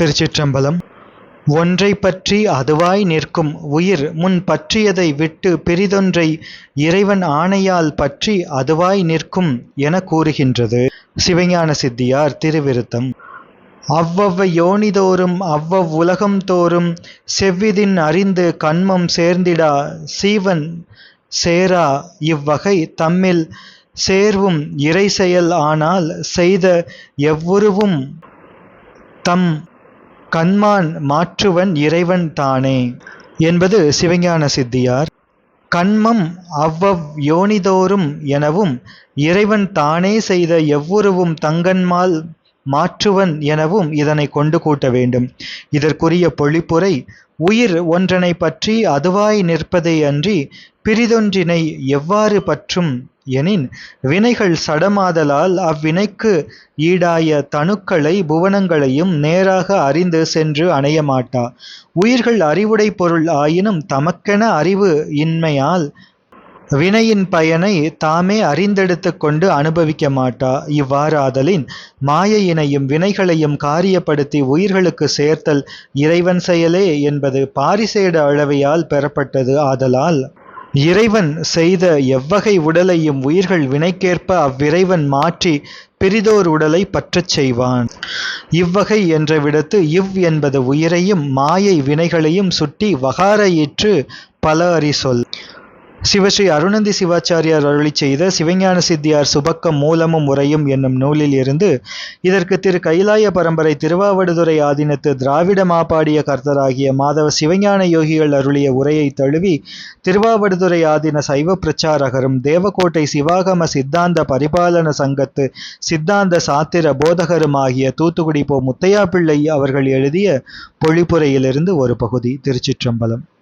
திருச்சிற்றம்பலம். ஒன்றை பற்றி அதுவாய் நிற்கும் உயிர் முன் பற்றியதை விட்டு பெரிதொன்றை இறைவன் ஆணையால் பற்றி அதுவாய் நிற்கும் என கூறுகின்றது. சிவஞான சித்தியார் திருவிருத்தம். அவ்வவ்வ யோனிதோறும் அவ்வவ் உலகம் தோறும் செவ்விதின் அறிந்து கண்மம் சேர்ந்திடா சீவன் சேரா இவ்வகை தம்மில் சேர்வும் இறை செயல் ஆனால் செய்த எவ்வுருவும் தம் கண்மான் மாற்றுவன் இறைவன் தானே என்பது சிவஞான சித்தியார். கண்மம் அவ்வவ் யோனிதோறும் எனவும் இறைவன் தானே செய்த எவ்வுருவும் தங்கன்மால் மாற்றுவன் எனவும் இதனை கொண்டு கூட்ட வேண்டும். இதற்குரிய பொழிப்புரை உயிர் ஒன்றனை பற்றி அதுவாய் நிற்பதே அன்றி பிறிதொன்றினை எவ்வாறு பற்றும் எனின் வினைகள் சடமாதலால் அவ்வினைக்கு ஈடாய தணுக்களை புவனங்களையும் நேராக அறிந்து சென்று அணையமாட்டா. உயிர்கள் அறிவுடை பொருள் ஆயினும் தமக்கென அறிவு இன்மையால் வினையின் பயனை தாமே அறிந்தெடுத்து கொண்டு அனுபவிக்க மாட்டா. இவ்வாறாதலின் மாயையினையும் வினைகளையும் காரியப்படுத்தி உயிர்களுக்கு சேர்த்தல் இறைவன் செயலே என்பது பாரிசேட அளவையால் பெறப்பட்டது. ஆதலால் இறைவன் செய்த எவ்வகை உடலையும் உயிர்கள் வினைக்கேற்ப அவ்விறைவன் மாற்றி பிரிதோர் உடலை பற்றச் செய்வான். இவ்வகை என்ற விடத்து இவ் என்பது உயிரையும் மாயை வினைகளையும் சுட்டி வகாரையிற்று பல அறி சொல். சிவஸ்ரீ அருணந்தி சிவாச்சாரியார் அருளி செய்த சிவஞான சித்தியார் சுபக்கம் மூலமும் உரையும் என்னும் நூலில் இருந்து இதற்கு திரு கைலாய பரம்பரை திருவாவடுதுறை ஆதீனத்து திராவிட மாப்பாடிய கர்த்தராகிய மாதவ சிவஞான யோகிகள் அருளிய உரையை தழுவி திருவாவடுதுறை ஆதீன சைவ பிரச்சாரகரும் தேவக்கோட்டை சிவாகம சித்தாந்த பரிபாலன சங்கத்து சித்தாந்த சாத்திர போதகரும் ஆகிய தூத்துக்குடி போ முத்தையா பிள்ளை அவர்கள் எழுதிய பொழிப்புரையிலிருந்து ஒரு பகுதி திருச்சிற்றம்பலம்.